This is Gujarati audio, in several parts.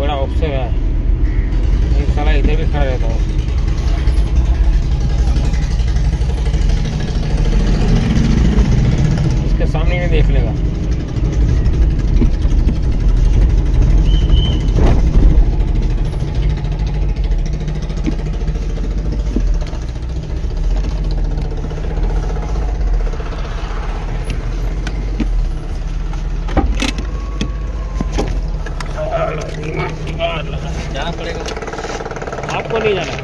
के लिए बड़ा अवसर है ये साला इधर भी खड़ा रहता है जाना पड़ेगा आपको नहीं जाना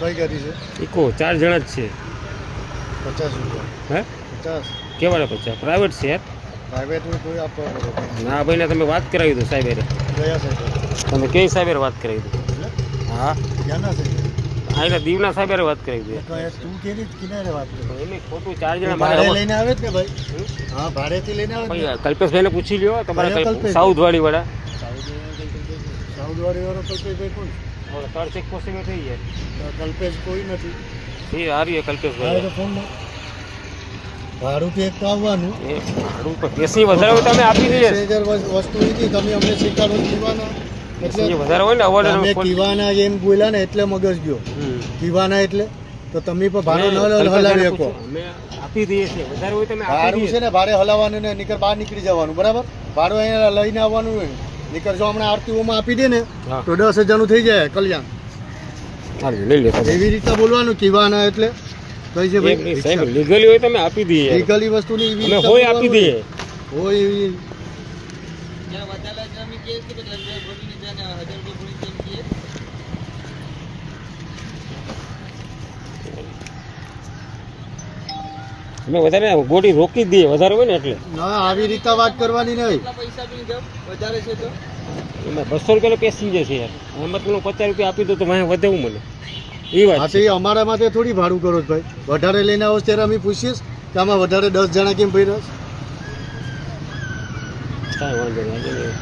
કઈ ગાડી છે ઇકો ચાર જણા જ છે પચાસ રૂપિયા હે પચાસ કેવાળા પચાસ પ્રાઇવેટ છે યાર ના ભાઈને તમે વાત કરાવી દો સાહેબ. તમે કઈ સાહેબ વાત કરાવી દો. હા. ક્યાંના દીવના સાહેબ વાત કરાવી દો. જ ને હા પૂછી લ્યો તમારે કઈ કલ્પેશ? સાઉથ વાળી વાળા વાળો કલ્પેશભાઈ કોણ ત્રણ ચેક થઈ જાય કલ્પેશ કોઈ નથી. એ હારી કલ્પેશભાઈ. ફોન ભાડું એક તો આવવાનું. એ ભાડું તો કેસી વધારે હોય તમે આપી દઈએ. પેસેન્જર વસ્તુ લીધી તમે અમને સ્વીકારો કીવાના એટલે વધારે હોય ને અવોર્ડ તમે કીવાના એમ બોલ્યા ને એટલે મગજ ગયો. કીવાના એટલે? તો તમે પણ ભાડું ન હલાવી શકો. અમે આપી દઈએ છીએ. વધારે હોય તમે આપી ભાડું દઈએ છે ને ભાડે હલાવવાનું ને નીકળ બહાર નીકળી જવાનું બરાબર? ભાડું અહીંયા લઈને આવવાનું હોય. નીકળ જો હમણાં આરતીઓમાં આપી દે ને તો દસ હજારનું થઈ જાય કલ્યાણ. એવી રીતના બોલવાનું કીવાના એટલે. કઈ છે ભાઈ? સાહેબ લીગલી હોય તમે આપી દઈએ. લીગલી વસ્તુની એવી અમે હોય આપી દઈએ. હોય. એવી. અમે વધારે ગોળી રોકી જ દઈએ વધારે હોય ને એટલે. ના આવી રીતના વાત કરવાની નહીં. પૈસા બી જાવ વધારે છે તો? બસો રૂપિયાનો પેસી જશે યાર. એમાં તમે પચાસ રૂપિયા આપી દો તો મને વધે મને. એ હા તો એ અમારા માટે થોડી ભાડું કરો છો ભાઈ વધારે લઈને આવો ત્યારે અમે પૂછીશ કે આમાં વધારે દસ જણા કેમ ભાઈ? કાંઈ વાંધો નહીં.